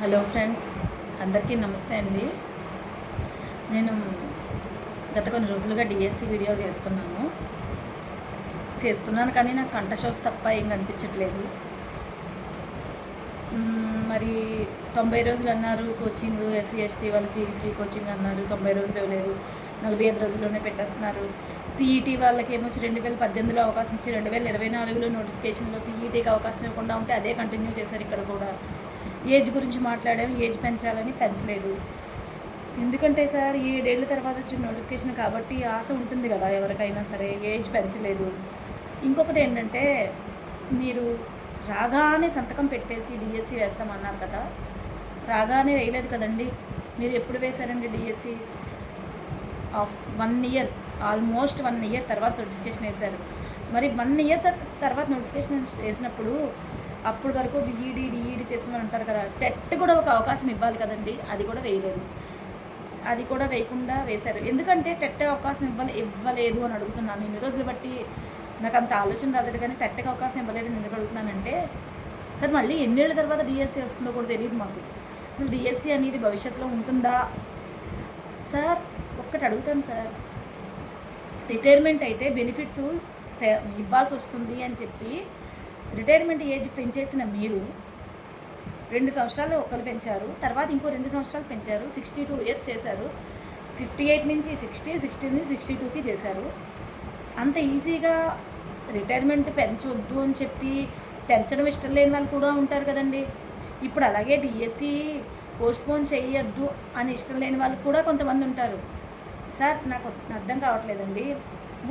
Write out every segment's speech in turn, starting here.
Hello friends అందరికీ నమస్తే అండి. నేను గత కొన్ని రోజులుగా డిఎస్సి వీడియో చేస్తున్నాను. చేస్తున్నాను కానీ నాకు కంట షోస్ తప్ప ఏం కనిపించట్లేదు. మరి తొంభై రోజులు అన్నారు కోచింగ్ ఎస్సీ ఎస్టీ వాళ్ళకి ఫ్రీ కోచింగ్ అన్నారు తొంభై రోజులు ఇవ్వలేదు నలభై ఐదు రోజుల్లోనే పెట్టేస్తున్నారు. పీఈటీ వాళ్ళకి ఏమొచ్చి రెండు వేల పద్దెనిమిదిలో అవకాశం ఇచ్చి రెండు వేల ఇరవై నాలుగులో నోటిఫికేషన్లో పీఈటీకి అవకాశం ఇవ్వకుండా ఉంటే అదే కంటిన్యూ చేశారు ఇక్కడ కూడా. ఏజ్ గురించి మాట్లాడాము ఏజ్ పెంచాలని పెంచలేదు. ఎందుకంటే సార్ ఏడేళ్ళ తర్వాత వచ్చిన నోటిఫికేషన్ కాబట్టి ఆశ ఉంటుంది కదా ఎవరికైనా సరే ఏజ్ పెంచలేదు. ఇంకొకటి ఏంటంటే మీరు రాగానే సంతకం పెట్టేసి డిఎస్సి వేస్తామన్నారు కదా రాగానే వేయలేదు కదండి. మీరు ఎప్పుడు వేశారండి DSC of one year almost one year తర్వాత నోటిఫికేషన్ వేశారు. మరి వన్ ఇయర్ తర్వాత నోటిఫికేషన్ వేసినప్పుడు అప్పుడు వరకు బీఈడి డిఈడి చేసిన వాళ్ళు ఉంటారు కదా టెట్ కూడా ఒక అవకాశం ఇవ్వాలి కదండి అది కూడా వేయలేదు. అది కూడా వేయకుండా వేశారు. ఎందుకంటే టెట్ అవకాశం ఇవ్వాలి ఇవ్వలేదు అని అడుగుతున్నాను. ఇన్ని రోజులు బట్టి నాకు అంత ఆలోచన రాలేదు కానీ టెట్కి అవకాశం ఇవ్వలేదు నేను ఎందుకు అడుగుతున్నానంటే సార్ మళ్ళీ ఎన్నేళ్ళ తర్వాత డిఎస్సి వస్తుందో కూడా తెలియదు మాకు. అసలు డిఎస్సి అనేది భవిష్యత్తులో ఉంటుందా? సార్ ఒక్కటి అడుగుతాను సార్. రిటైర్మెంట్ అయితే బెనిఫిట్స్ ఇవ్వాల్సి వస్తుంది అని చెప్పి రిటైర్మెంట్ ఏజ్ పెంచేసిన మీరు రెండు సంవత్సరాలు ఒకరు పెంచారు తర్వాత ఇంకో రెండు సంవత్సరాలు పెంచారు సిక్స్టీ టూ ఇయర్స్ చేశారు ఫిఫ్టీ ఎయిట్ నుంచి సిక్స్టీ సిక్స్టీ నుంచి సిక్స్టీ టూకి చేశారు. అంత ఈజీగా రిటైర్మెంట్ పెంచవద్దు అని చెప్పి పెంచడం ఇష్టం లేని వాళ్ళు కూడా ఉంటారు కదండి. ఇప్పుడు అలాగే డిఎస్సి పోస్ట్ పోన్ చేయొద్దు అని ఇష్టం లేని వాళ్ళు కూడా కొంతమంది ఉంటారు. సార్ నాకు అర్థం కావట్లేదండి.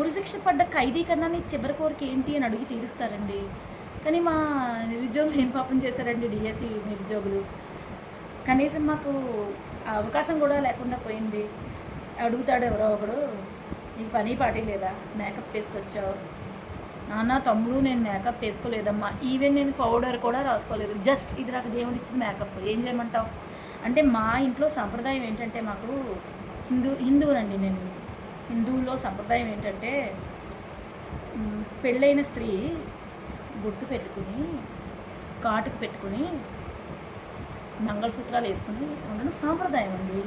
ఉరిశిక్ష పడ్డ ఖైదీ కన్నా నీ చివరి కోరిక ఏంటి అని అడిగి తీరుస్తారండి. కానీ మా నిరుద్యోగులు ఏం పాపం చేశారండి డిఎస్సి నిరుద్యోగులు? కనీసం మాకు అవకాశం కూడా లేకుండా పోయింది. అడుగుతాడు ఎవరో ఒకడు నీకు పని పాటి లేదా? మేకప్ వేసుకొచ్చావు. నాన్న తమ్ముడు నేను మేకప్ వేసుకోలేదమ్మా. ఈవెన్ నేను పౌడర్ కూడా రాసుకోలేదు. జస్ట్ ఇది నాకు దేవుడు ఇచ్చిన మేకప్. ఏం చేయమంటావు? అంటే మా ఇంట్లో సంప్రదాయం ఏంటంటే మాకు హిందూ హిందువునండి నేను. హిందువుల్లో సంప్రదాయం ఏంటంటే పెళ్ళైన స్త్రీ బొట్టు పెట్టుకుని కాటుకు పెట్టుకుని మంగళసూత్రాలు వేసుకుని ఉండడం సాంప్రదాయం అండి.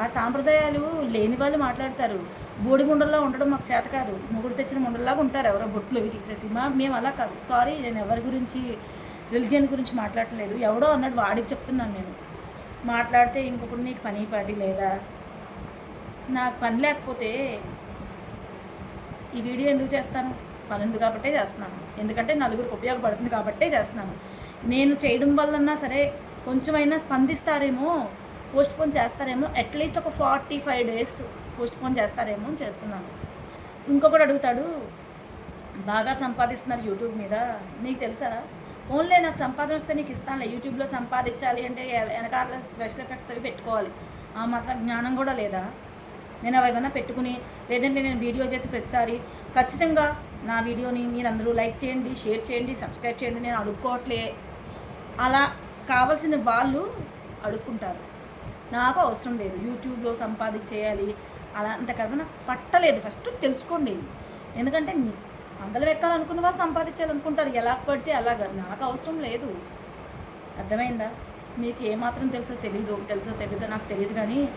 ఆ సాంప్రదాయాలు లేని వాళ్ళు మాట్లాడతారు. బోడి ముండల్లో ఉండడం మాకు చేత కాదు. మొగుడు చచ్చిన ముండల్లాగా ఉంటారు ఎవరో బొట్లు అవి తీసేసి. మా మేము అలా కాదు. సారీ నేను ఎవరి గురించి రిలిజియన్ గురించి మాట్లాడలేదు ఎవడో అన్నాడు వాడికి చెప్తున్నాను నేను. మాట్లాడితే ఇంకొకటి నీకు పని పాటి లేదా? నాకు పని లేకపోతే ఈ వీడియో ఎందుకు చేస్తాను? పని ఉంది కాబట్టే చేస్తున్నాను. ఎందుకంటే నలుగురికి ఉపయోగపడుతుంది కాబట్టే చేస్తున్నాను. నేను చేయడం వల్లన్నా సరే కొంచెమైనా స్పందిస్తారేమో పోస్ట్ పోన్ చేస్తారేమో అట్లీస్ట్ ఒక forty five days postpone చేస్తారేమో అని చేస్తున్నాను. ఇంకొకటి అడుగుతాడు బాగా సంపాదిస్తున్నారు యూట్యూబ్ మీద నీకు తెలుసా? ఓన్లీ నాకు సంపాదన వస్తే నీకు ఇస్తానులే యూట్యూబ్లో సంపాదించాలి అంటే వెనకాల స్పెషల్ ఎఫెక్ట్స్ అవి పెట్టుకోవాలి. ఆ మాత్రం జ్ఞానం కూడా లేదా? నేను అవి ఏమైనా పెట్టుకుని లేదంటే నేను వీడియో చేసి ప్రతిసారి ఖచ్చితంగా నా వీడియోని మీరందరూ లైక్ చేయండి షేర్ చేయండి సబ్స్క్రైబ్ చేయండి. నేను అడుక్కోవట్లే. అలా కావాల్సిన వాళ్ళు అడుక్కుంటారు. నాకు అవసరం లేదు. యూట్యూబ్లో సంపాదించేయాలి. అలా అంతకన్నా నాకు పట్టలేదు. ఫస్ట్ తెలుసుకోండి. ఎందుకంటే అందరం ఎక్కాలనుకున్న వాళ్ళు సంపాదించాలనుకుంటారు. ఎలా పడితే అలాగా. నాకు అవసరం లేదు. అర్థమైందా? మీకు ఏమాత్రం తెలుసో తెలీదు తెలుసో తెలీదో నాకు తెలియదు కానీ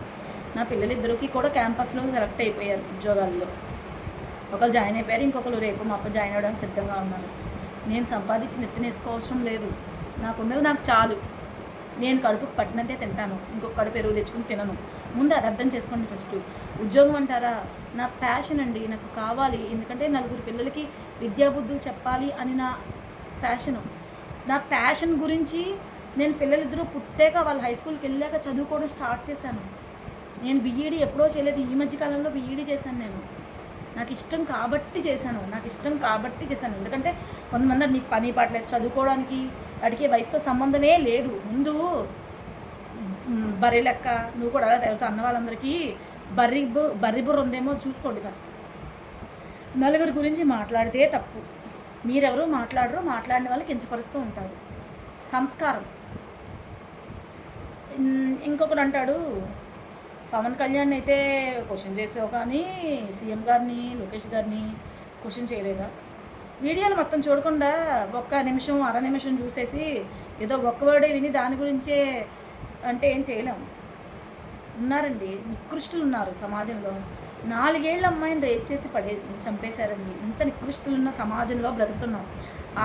నా పిల్లలిద్దరికీ కూడా క్యాంపస్లో సెలెక్ట్ అయిపోయారు ఉద్యోగాల్లో. ఒకరు జాయిన్ అయిపోయారు ఇంకొకరు రేపు మా అప్ప జాయిన్ అవ్వడానికి సిద్ధంగా ఉన్నారు. నేను సంపాదించి నెత్తినేసుకోవసరం లేదు. నాకున్నది నాకు చాలు. నేను కడుపు పట్టినంతే తింటాను. ఇంకొక కడుపు ఎరువు తెచ్చుకుని తినను. ముందు అది అర్థం చేసుకోండి ఫస్ట్. ఉద్యోగం అంటారా? నా ప్యాషన్ అండి. నాకు కావాలి. ఎందుకంటే నలుగురు పిల్లలకి విద్యాబుద్ధులు చెప్పాలి అని నా ప్యాషను నా ప్యాషన్ గురించి నేను పిల్లలిద్దరూ పుట్టాక వాళ్ళు హై స్కూల్కి వెళ్ళాక చదువుకోవడం స్టార్ట్ చేశాను. నేను బీఈడీ ఎప్పుడో చేయలేదు. ఈ మధ్య కాలంలో బీఈడీ చేశాను నేను. నాకు ఇష్టం కాబట్టి చేశాను. నాకు ఇష్టం కాబట్టి చేశాను. ఎందుకంటే కొంతమంది నీకు పని పాటలేదు చదువుకోవడానికి అడిగే వయసుతో సంబంధమే లేదు. ముందు బర్రె లెక్క నువ్వు కూడా అలా తెలుగుతా అన్న వాళ్ళందరికీ బర్రి బు- బర్రి బుర్ర ఉందేమో చూసుకోండి ఫస్ట్. నలుగురి గురించి మాట్లాడితే తప్పు. మీరెవరు మాట్లాడరు మాట్లాడిన వాళ్ళు కించపరుస్తూ ఉంటారు. సంస్కారం. ఇంకొకడు అంటాడు పవన్ కళ్యాణ్ అయితే క్వశ్చన్ చేసావు కానీ సీఎం గారిని లోకేష్ గారిని క్వశ్చన్ చేయలేదా? వీడియోలు మొత్తం చూడకుండా ఒక్క నిమిషం అర నిమిషం చూసేసి ఏదో ఒక్క వర్డే విని దాని గురించే అంటే ఏం చేయలేం. ఉన్నారండి నికృష్టులు ఉన్నారు సమాజంలో. నాలుగేళ్ళ అమ్మాయిని రేప్ చేసి పడే చంపేశారండి. ఇంత నికృష్టులు ఉన్న సమాజంలో బ్రతుకుతున్నాం.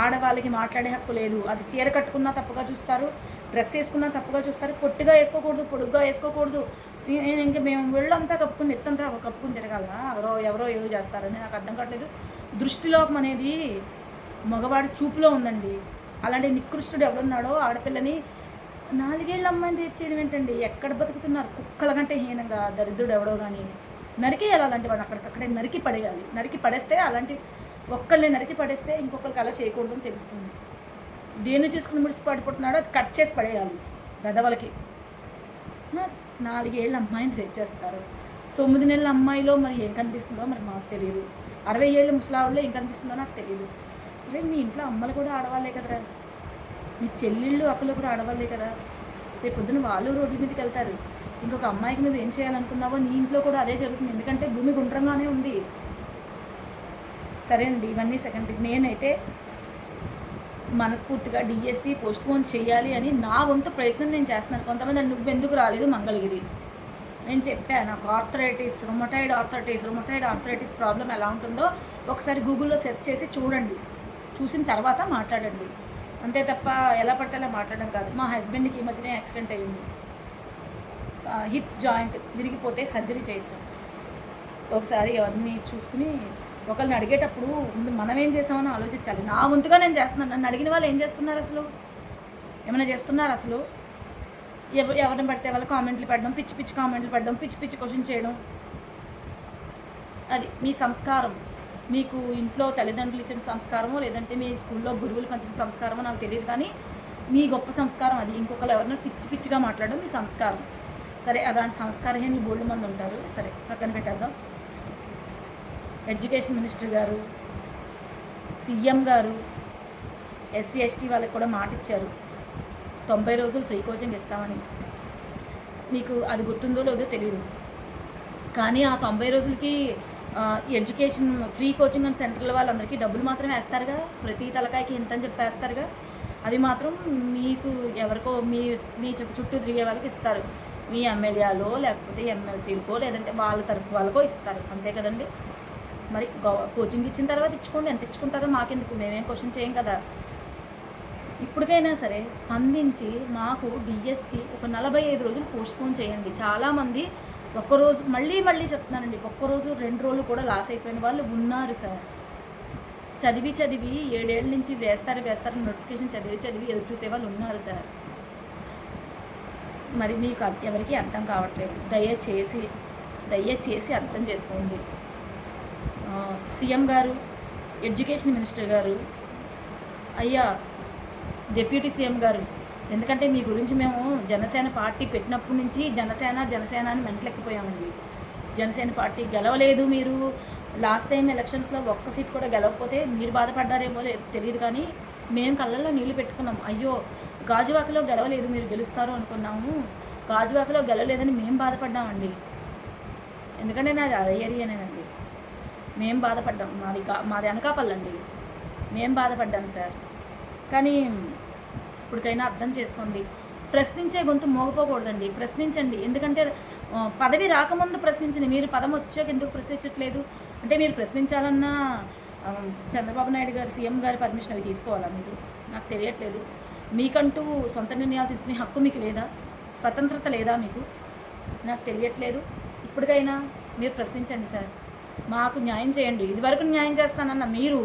ఆడవాళ్ళకి మాట్లాడే హక్కు లేదు. అది చీర కట్టుకున్నా తప్పుగా చూస్తారు డ్రెస్ వేసుకున్నా తప్పుగా చూస్తారు పొట్టిగా వేసుకోకూడదు పొడుగ్గా వేసుకోకూడదు. నేను ఇంకా మేము వెళ్ళంతా కప్పుకుని ఎత్తంతా కప్పుకుని తిరగాల? ఎవరో ఎవరో ఏదో చేస్తారని నాకు అర్థం కావట్లేదు. దృష్టిలోపం అనేది మగవాడి చూపులో ఉందండి. అలాంటి నికృష్టుడు ఎవడున్నాడో ఆడపిల్లని నాలుగేళ్ళ అమ్మాయిని రేపు చేయడం ఏంటండి? ఎక్కడ బతుకుతున్నారు? కుక్కల కంటే హీనంగా దరిద్రుడు ఎవడో కానీ నరికేయాలి అలాంటి వాడు అక్కడికక్కడే నరికి పడేయాలి. నరికి పడేస్తే అలాంటి ఒక్కళ్ళని నరికి పడేస్తే ఇంకొకరికి అలా చేయకూడదు అని తెలుస్తుంది. దేన్ని చేసుకుని ముడిసి పడిపోతున్నాడో అది కట్ చేసి పడేయాలి. పెదవులకి. నాలుగేళ్ళ అమ్మాయిని రేప్ చేస్తారు. తొమ్మిది నెలల అమ్మాయిలో మరి ఏం కనిపిస్తుందో మరి మాకు తెలియదు అరవై ఏళ్ళ ముసలావుల్లో ఏం కనిపిస్తుందో నాకు తెలియదు అరే మీ ఇంట్లో అమ్మలు కూడా ఆడవాళ్ళే కదరా? మీ చెల్లెళ్ళు అక్కలు కూడా ఆడవాళ్ళే కదా? రేపు పొద్దున వాళ్ళు రోడ్ల మీదకి వెళ్తారు. ఇంకొక అమ్మాయికి నువ్వు ఏం చేయాలనుకున్నావో నీ ఇంట్లో కూడా అదే జరుగుతుంది. ఎందుకంటే భూమి గుండ్రంగానే ఉంది. సరే అండి ఇవన్నీ సెకండ్ నేనైతే మనస్ఫూర్తిగా డిఎస్సి పోస్ట్ పోన్ చేయాలి అని నా వంతు ప్రయత్నం నేను చేస్తున్నాను. కొంతమంది నువ్వెందుకు రాలేదు మంగళగిరి? నేను చెప్పాను నాకు arthritis rheumatoid arthritis rheumatoid arthritis problem ఎలా ఉంటుందో ఒకసారి గూగుల్లో సెర్చ్ చేసి చూడండి. చూసిన తర్వాత మాట్లాడండి. అంతే తప్ప ఎలా పడితే అలా మాట్లాడడం కాదు. మా హస్బెండ్కి ఈ మధ్యనే యాక్సిడెంట్ అయ్యింది. హిప్ జాయింట్ విరిగిపోతే సర్జరీ చేయొచ్చు ఒకసారి అవన్నీ చూసుకుని ఒకరిని అడిగేటప్పుడు ముందు మనం ఏం చేసామని ఆలోచించాలి. నా వంతుగా నేను చేస్తున్నాను. నన్ను అడిగిన వాళ్ళు ఏం చేస్తున్నారు అసలు? ఏమైనా చేస్తున్నారు అసలు? ఎవరు ఎవరిని పడితే వాళ్ళ కామెంట్లు పెట్టడం పిచ్చి పిచ్చి కామెంట్లు పెట్టడం పిచ్చి పిచ్చి క్వశ్చన్ చేయడం. అది మీ సంస్కారం. మీకు ఇంట్లో తల్లిదండ్రులు ఇచ్చిన సంస్కారమో లేదంటే మీ స్కూల్లో గురువులు పంచిన సంస్కారమో నాకు తెలియదు కానీ మీ గొప్ప సంస్కారం అది. ఇంకొకరు ఎవరైనా పిచ్చి పిచ్చిగా మాట్లాడడం మీ సంస్కారం. సరే అలాంటి సంస్కారహీనులు బోల్డ్ మంది ఉంటారు. సరే పక్కన పెట్టేద్దాం. ఎడ్యుకేషన్ మినిస్టర్ గారు సీఎం గారు ఎస్సీ ఎస్టీ వాళ్ళకి కూడా మాట ఇచ్చారు. తొంభై రోజులు ఫ్రీ కోచింగ్ ఇస్తామని. మీకు అది గుర్తుందో లేదో తెలియదు కానీ ఆ తొంభై రోజులకి ఎడ్యుకేషన్ ఫ్రీ కోచింగ్ అండ్ సెంటర్ల వాళ్ళందరికీ డబ్బులు మాత్రం వేస్తారుగా? ప్రతి తలకాయకి ఇంత అని చెప్పి వేస్తారుగా అవి మాత్రం మీకు ఎవరికో మీ మీ చుట్టూ చుట్టూ తిరిగే వాళ్ళకి ఇస్తారు. మీ ఎమ్మెల్యేలో లేకపోతే ఎమ్మెల్సీలకో లేదంటే వాళ్ళ తరపు వాళ్ళకో ఇస్తారు. అంతే కదండి? మరి కోచింగ్ ఇచ్చిన తర్వాత ఇచ్చుకోండి ఎంత ఇచ్చుకుంటారో మాకెందుకు? మేమేం క్వశ్చన్ చేయం కదా. ఇప్పటికైనా సరే స్పందించి మాకు డిఎస్సి ఒక నలభై ఐదు రోజులు పోస్ట్పోన్ చేయండి. చాలామంది ఒక్కరోజు మళ్ళీ మళ్ళీ చెప్తున్నానండి ఒక్కరోజు రెండు రోజులు కూడా లాస్ అయిపోయిన వాళ్ళు ఉన్నారు సార్. చదివి చదివి ఏడేళ్ళ నుంచి వేస్తారు వేస్తారు నోటిఫికేషన్ చదివి చదివి ఎదురు చూసే వాళ్ళు ఉన్నారు సార్. మరి మీకు ఎవరికీ అర్థం కావట్లేదు. దయచేసి దయచేసి అర్థం చేసుకోండి. సీఎం గారు ఎడ్యుకేషన్ మినిస్టర్ గారు అయ్యా డిప్యూటీ సీఎం గారు ఎందుకంటే మీ గురించి మేము జనసేన పార్టీ పెట్టినప్పటి నుంచి జనసేన జనసేన అని మెంటలెక్కిపోయామండి. జనసేన పార్టీ గెలవలేదు మీరు. లాస్ట్ టైం ఎలక్షన్స్లో ఒక్క సీట్ కూడా గెలవకపోతే మీరు బాధపడ్డారేమో తెలియదు కానీ మేము కళ్ళల్లో నీళ్ళు పెట్టుకున్నాం. అయ్యో గాజువాకలో గెలవలేదు మీరు గెలుస్తారు అనుకున్నాము. గాజువాకలో గెలవలేదని మేము బాధపడ్డామండి. ఎందుకంటే నాది అదే ఏరియానేనండి. మేం బాధపడ్డాం. మాది మాది అనకాపల్లండి మేం బాధపడ్డాం సార్. కానీ ఇప్పటికైనా అర్థం చేసుకోండి. ప్రశ్నించే గొంతు మోగపోకూడదండి. ప్రశ్నించండి. ఎందుకంటే పదవి రాకముందు ప్రశ్నించండి మీరు పదం వచ్చాక ఎందుకు ప్రశ్నించట్లేదు? అంటే మీరు ప్రశ్నించాలన్నా చంద్రబాబు నాయుడు గారు సీఎం గారి పర్మిషన్ అవి తీసుకోవాలా మీరు? నాకు తెలియట్లేదు. మీకంటూ సొంత నిర్ణయాలు తీసుకునే హక్కు మీకు లేదా? స్వతంత్రత లేదా మీకు? నాకు తెలియట్లేదు. ఇప్పటికైనా మీరు ప్రశ్నించండి సార్. మాకు న్యాయం చేయండి. ఇదివరకు న్యాయం చేస్తానన్న మీరు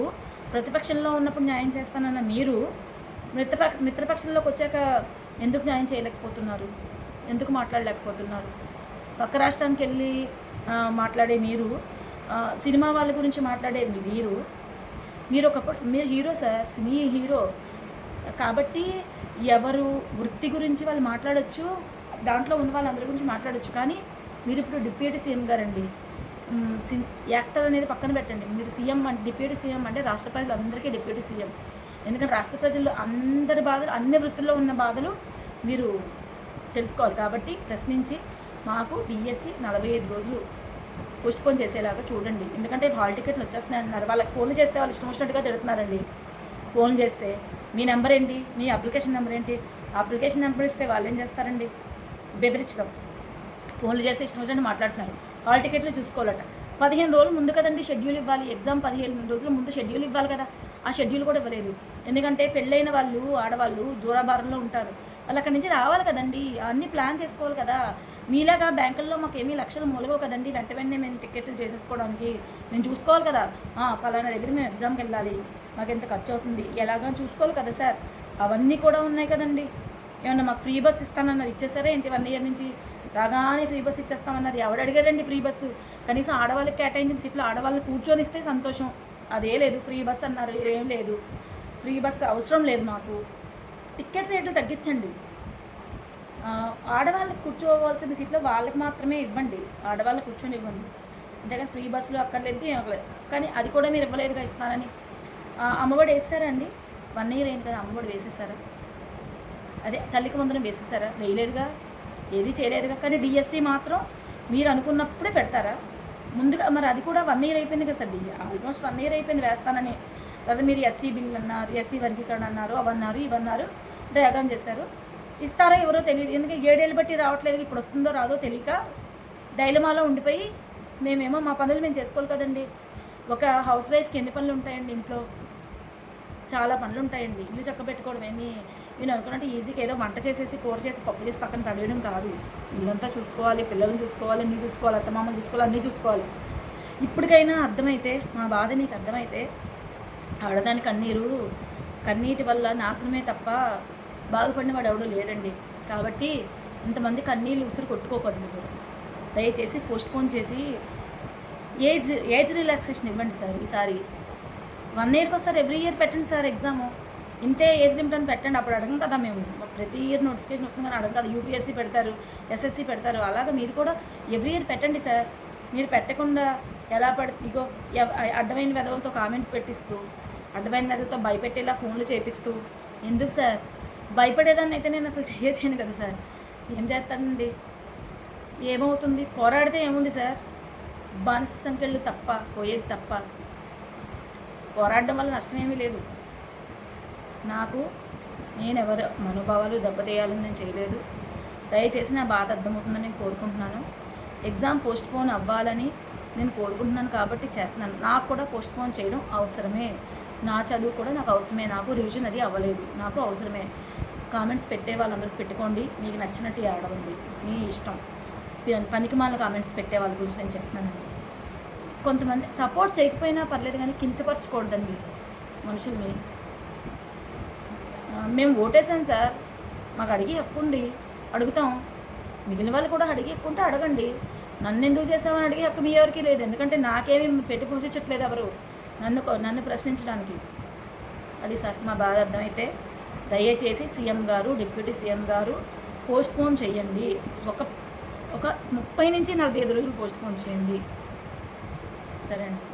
ప్రతిపక్షంలో ఉన్నప్పుడు న్యాయం చేస్తానన్న మీరు మిత్రపక్ష మిత్రపక్షంలోకి వచ్చాక ఎందుకు న్యాయం చేయలేకపోతున్నారు? ఎందుకు మాట్లాడలేకపోతున్నారు? పక్క రాష్ట్రానికి వెళ్ళి మాట్లాడే మీరు సినిమా వాళ్ళ గురించి మాట్లాడే మీరు మీరు ఒకప్పుడు మీరు హీరో సార్ సినీ హీరో. కాబట్టి ఎవరు వృత్తి గురించి వాళ్ళు మాట్లాడొచ్చు దాంట్లో ఉన్న వాళ్ళందరి గురించి మాట్లాడచ్చు. కానీ మీరు ఇప్పుడు డిప్యూటీ సీఎం గారండి. యాక్టర్ అనేది పక్కన పెట్టండి. మీరు సీఎం అంటే డిప్యూటీ సీఎం అంటే రాష్ట్ర ప్రజలు అందరికీ డిప్యూటీ సీఎం. ఎందుకంటే రాష్ట్ర ప్రజలు అందరి బాధలు అన్ని వృత్తుల్లో ఉన్న బాధలు మీరు తెలుసుకోవాలి. కాబట్టి ప్రశ్నించి మాకు డిఎస్సి నలభై ఐదు రోజులు పోస్ట్పోన్ చేసేలాగా చూడండి. ఎందుకంటే హాల్ టికెట్లు వచ్చేస్తున్నాయి అంటున్నారు వాళ్ళకి ఫోన్లు చేస్తే వాళ్ళు ఇష్టం వచ్చినట్టుగా తిడుతున్నారండి. ఫోన్ చేస్తే మీ నెంబర్ ఏంటి? మీ అప్లికేషన్ నెంబర్ ఏంటి? అప్లికేషన్ నెంబర్ ఇస్తే వాళ్ళు ఏం చేస్తారండి? బెదిరించడం. ఫోన్లు చేస్తే ఇష్టం వచ్చినట్టు మాట్లాడుతున్నారు. హాల్ టికెట్లు చూసుకోవాలట. పదిహేను రోజులు ముందు కదండి షెడ్యూల్ ఇవ్వాలి. ఎగ్జామ్ పదిహేను రోజుల ముందు షెడ్యూల్ ఇవ్వాలి కదా. ఆ షెడ్యూల్ కూడా ఇవ్వలేదు. ఎందుకంటే పెళ్ళైన వాళ్ళు ఆడవాళ్ళు దూరభారంలో ఉంటారు. వాళ్ళు అక్కడి నుంచి రావాలి కదండి. అన్నీ ప్లాన్ చేసుకోవాలి కదా. మీలాగా బ్యాంకుల్లో మాకు ఏమీ లక్షలు మూలగవు కదండి. వెంట వెంటనే మేము టికెట్లు చేసేసుకోవడానికి. మేము చూసుకోవాలి కదా. పలానా దగ్గర మేము ఎగ్జామ్కి వెళ్ళాలి. మాకు ఎంత ఖర్చు అవుతుంది ఎలాగో చూసుకోవాలి కదా సార్. అవన్నీ కూడా ఉన్నాయి కదండి. ఏమన్నా మాకు ఫ్రీ బస్ ఇస్తానన్నారు ఇచ్చేసారా ఏంటి? వన్ ఇయర్ నుంచి రాగానే ఫ్రీ బస్ ఇచ్చేస్తామన్నారు. ఎవడు అడిగాడండి ఫ్రీ బస్సు? కనీసం ఆడవాళ్ళకి కేటాయించిన సీట్లు ఆడవాళ్ళు కూర్చొనిస్తే సంతోషం. అదే లేదు ఫ్రీ బస్ అన్నారు ఏం లేదు. ఫ్రీ బస్ అవసరం లేదు మాకు. టికెట్ రేట్లు తగ్గించండి. ఆడవాళ్ళకి కూర్చోవలసిన సీట్లో వాళ్ళకి మాత్రమే ఇవ్వండి. ఆడవాళ్ళకి కూర్చొని ఇవ్వండి. అంతేగాని ఫ్రీ బస్సులు అక్కర్లేదు ఏం కానీ అది కూడా మీరు ఇవ్వలేదుగా ఇస్తానని. అమ్మఒడి వేసారండి వన్ ఇయర్ అయింది కదా అమ్మఒడి వేసేసారా? అదే తల్లికి వందనం వేసేసారా? వేయలేదుగా? ఏది చేయలేదుగా? కానీ డిఎస్సి మాత్రం మీరు అనుకున్నప్పుడే పెడతారా? ముందుగా మరి అది కూడా వన్ ఇయర్ అయిపోయింది కదా సార్ డి ఆల్మోస్ట్ వన్ ఇయర్ అయిపోయింది వేస్తానని. తర్వాత మీరు ఎస్సీ బిల్ అన్నారు ఎస్సీ వర్గీకరణ అన్నారు అవన్నారు ఇవన్నారు డ్రాగన్ చేశారు. ఇస్తారో ఎవరో తెలియదు. ఎందుకంటే ఏడేళ్ళు బట్టి రావట్లేదు ఇప్పుడు వస్తుందో రాదో తెలియక డైలమాలో ఉండిపోయి మేమేమో మా పనులు మేము చేసుకోవాలి కదండి. ఒక హౌస్ వైఫ్కి ఎన్ని పనులు ఉంటాయండి ఇంట్లో? చాలా పనులు ఉంటాయండి. ఇల్లు చక్కబెట్టుకోవడం ఏమీ నేను అనుకున్నట్టు ఈజీగా ఏదో వంట చేసేసి కూర చేసి పప్పు చేసి పక్కన పడేయడం కాదు. ఇల్లంతా చూసుకోవాలి పిల్లల్ని చూసుకోవాలి అన్నీ చూసుకోవాలి అత్తమామని చూసుకోవాలి అన్నీ చూసుకోవాలి. ఇప్పటికైనా అర్థమైతే మా బాధ నీకు అర్థమైతే ఆడదాని కన్నీరు కన్నీటి వల్ల నాశనమే తప్ప బాగుపడిన వాడు లేడండి. కాబట్టి ఇంతమంది కన్నీళ్ళు ఉసురు కొట్టుకోకూడదు మీరు. దయచేసి పోస్ట్ పోన్ చేసి ఏజ్ ఏజ్ రిలాక్సేషన్ ఇవ్వండి సార్ ఈసారి. వన్ ఇయర్కి ఒకసారి ఎవ్రీ ఇయర్ పెట్టండి సార్ ఎగ్జామ్ ఇంతే ఏజ్ లిమిట్ అని పెట్టండి. అప్పుడు అడగం కదా మేము. ప్రతి ఇయర్ నోటిఫికేషన్ వస్తుంది కానీ అడగం కదా. యూపీఎస్సీ పెడతారు ఎస్ఎస్సి పెడతారు. అలాగా మీరు కూడా ఎవ్రీ ఇయర్ పెట్టండి సార్. మీరు పెట్టకుండా ఎలా పడి ఇగో ఎవ- అడ్డమైన వెధవంతో కామెంట్ పెట్టిస్తూ అడ్డమైన వెధవలతో భయపెట్టేలా ఫోన్లు చేపిస్తూ ఎందుకు సార్? భయపడేదాన్ని అయితే నేను అసలు చేయచేయను కదా సార్. ఏం చేస్తానండి? ఏమవుతుంది? పోరాడితే ఏముంది సార్? బానిస సంఖ్యలు తప్ప పోయేది తప్ప. పోరాడడం వల్ల నష్టమేమీ లేదు. నాకు నేను ఎవరు మనోభావాలు దెబ్బతీయాలని నేను చేయలేదు. దయచేసి నా బాధ అర్థమవుతుందని నేను కోరుకుంటున్నాను. ఎగ్జామ్ పోస్ట్పోన్ అవ్వాలని నేను కోరుకుంటున్నాను కాబట్టి చేస్తున్నాను. నాకు కూడా పోస్ట్పోన్ చేయడం అవసరమే. నా చదువు కూడా నాకు అవసరమే. నాకు రివిజన్ అది అవ్వలేదు. నాకు అవసరమే. కామెంట్స్ పెట్టే వాళ్ళందరూ పెట్టుకోండి. మీకు నచ్చినట్టు ఆడవండి మీ ఇష్టం. పనికి మాల కామెంట్స్ పెట్టే వాళ్ళ గురించి నేను చెప్తున్నానండి. కొంతమంది సపోర్ట్ చేయకపోయినా పర్లేదు కానీ కించపరచకూడదండి మనుషుల్ని. మేము ఓటేసాం సార్. మాకు అడిగి హక్కు ఉంది అడుగుతాం. మిగిలిన వాళ్ళు కూడా అడిగి హక్కు ఉంటే అడగండి. నన్ను ఎందుకు చేసామని అడిగే హక్కు మీ ఎవరికి లేదు. ఎందుకంటే నాకేమీ పెట్టి పోషించట్లేదు ఎవరు. నన్ను నన్ను ప్రశ్నించడానికి. అది సార్ మా బాధ అర్థమైతే దయచేసి సీఎం గారు డిప్యూటీ సీఎం గారు పోస్ట్పోన్ చేయండి ఒక ఒక ముప్పై నుంచి నలభై ఐదు రోజులు పోస్ట్పోన్ చేయండి. సరే అండి.